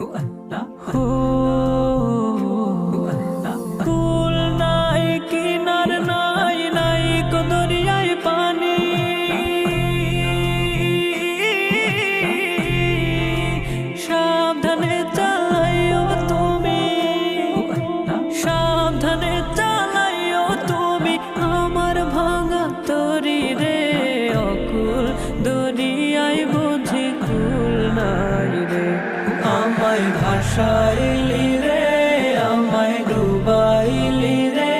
Oh, রে ডুবাইলি রে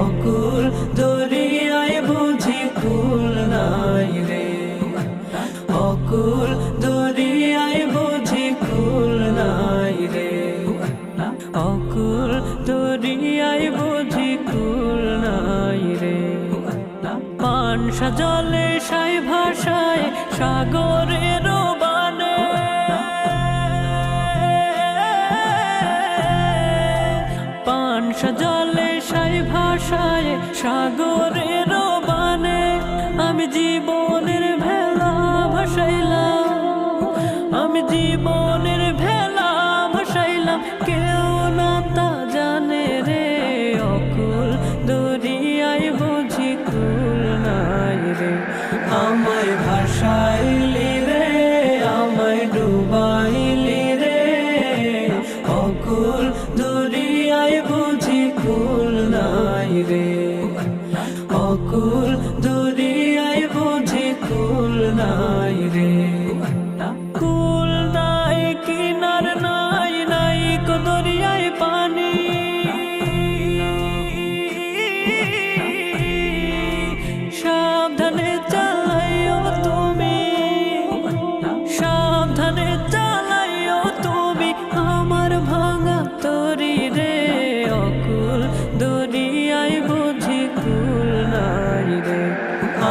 অকুল বুঝি কুল নাই রে। অকুল বুঝি কুল নাই রে। অকুল বুঝি কুল নাই রে। জলে সাই ভাষায় সাগরের জলে সাই ভাষায় সাগরের বানে। আমি জীবনের ভেলা ভাসাইলাম আমি জীবনের অকুল দরিয়ায় বুঝি কুল নাই রে। কুল নাই, কিনার নাই নাই কো দরিয়ায় পানি। সাবধানে চালাইও তুমি। সাবধানে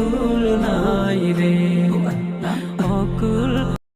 Oh.